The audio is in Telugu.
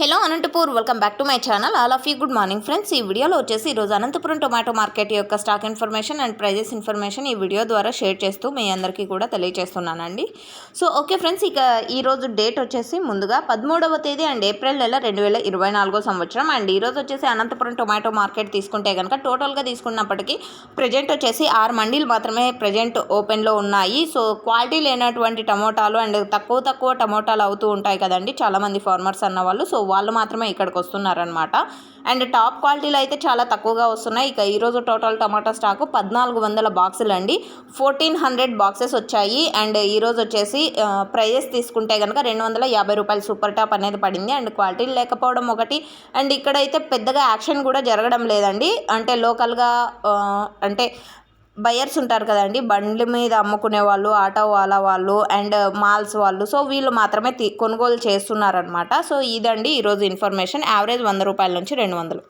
Hello Anantapur welcome back to my channel all of you good morning friends ఈ వీడియోలో వచ్చేసి ఈరోజు అనంతపురం టొమాటో మార్కెట్ యొక్క stock information and prices information ఈ వీడియో ద్వారా షేర్ చేస్తూ మీ అందరికీ కూడా తెలియజేస్తున్నానండి. సో ఓకే ఫ్రెండ్స్ ఇక ఈరోజు డేట్ వచ్చేసి ముందుగా పదమూడవ తేదీ అండ్ ఏప్రిల్ నెల రెండు వేల ఇరవై నాలుగో సంవత్సరం. అండ్ ఈరోజు వచ్చేసి అనంతపురం టొమాటో మార్కెట్ తీసుకుంటే కనుక టోటల్గా తీసుకున్నప్పటికీ ప్రజెంట్ వచ్చేసి ఆరు మండీలు మాత్రమే ప్రజెంట్ ఓపెన్లో ఉన్నాయి. సో క్వాలిటీ లేనటువంటి టమోటాలు అండ్ తక్కువ తక్కువ టమోటాలు అవుతూ ఉంటాయి కదండి. చాలామంది ఫార్మర్స్ అన్న వాళ్ళు. సో వాళ్ళు మాత్రమే ఇక్కడికి వస్తున్నారనమాట అండ్ టాప్ క్వాలిటీలు అయితే చాలా తక్కువగా వస్తున్నాయి. ఇక ఈరోజు టోటల్ టమాటా స్టాకు పద్నాలుగు వందల బాక్సులు అండి. ఫోర్టీన్ హండ్రెడ్ బాక్సెస్ వచ్చాయి. అండ్ ఈరోజు వచ్చేసి ప్రైజెస్ తీసుకుంటే కనుక రెండు వందల యాభై రూపాయలు సూపర్ టాప్ అనేది పడింది. అండ్ క్వాలిటీ లేకపోవడం ఒకటి. అండ్ ఇక్కడైతే పెద్దగా యాక్షన్ కూడా జరగడం లేదండి. అంటే లోకల్గా అంటే బయర్స్ ఉంటారు కదండి బండ్ల మీద అమ్ముకునే వాళ్ళు ఆటో వాళ్ళ వాళ్ళు అండ్ మాల్స్ వాళ్ళు. సో వీళ్ళు మాత్రమే కొనుగోలు చేస్తున్నారనమాట సో ఇదండి ఈరోజు ఇన్ఫర్మేషన్. యావరేజ్ వంద రూపాయల నుంచి రెండు వందలు.